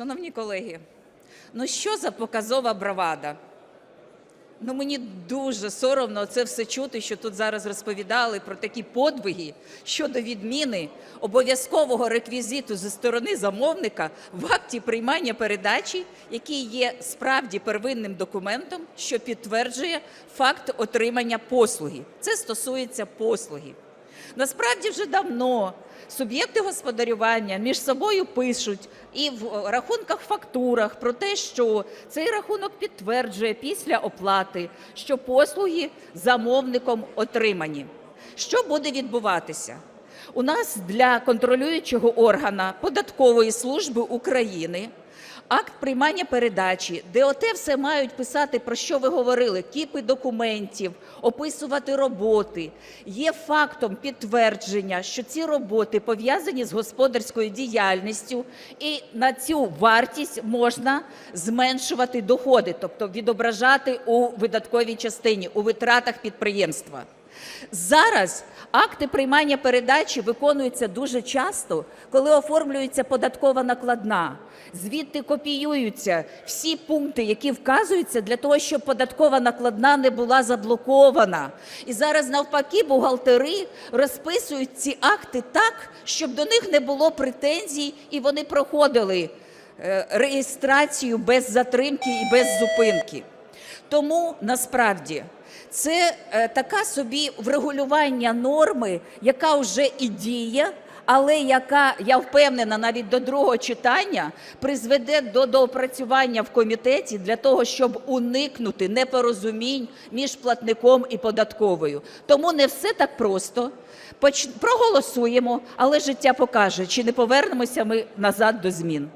Шановні колеги, ну що за показова бравада? Ну мені дуже соромно це все чути, що тут зараз розповідали про такі подвиги щодо відміни обов'язкового реквізиту зі сторони замовника в акті приймання передачі, який є справді первинним документом, що підтверджує факт отримання послуги. Це стосується послуги. Насправді вже давно суб'єкти господарювання між собою пишуть і в рахунках фактурах про те, що цей рахунок підтверджує після оплати, що послуги замовником отримані. Що буде відбуватися? У нас для контролюючого органа податкової служби України акт приймання передачі, де оте все мають писати, про що ви говорили, кіпи документів, описувати роботи. Є фактом підтвердження, що ці роботи пов'язані з господарською діяльністю, і на цю вартість можна зменшувати доходи, тобто відображати у видатковій частині, у витратах підприємства. Зараз акти приймання передачі виконуються дуже часто, коли оформлюється податкова накладна. Звідти копіюються всі пункти, які вказуються для того, щоб податкова накладна не була заблокована. І зараз навпаки бухгалтери розписують ці акти так, щоб до них не було претензій, і вони проходили е, реєстрацію без затримки і без зупинки. Тому насправді це е, така собі врегулювання норми, яка вже і діє, але яка, я впевнена, навіть до другого читання призведе до доопрацювання в комітеті для того, щоб уникнути непорозумінь між платником і податковою. Тому не все так просто. Проголосуємо, але життя покаже, чи не повернемося ми назад до змін.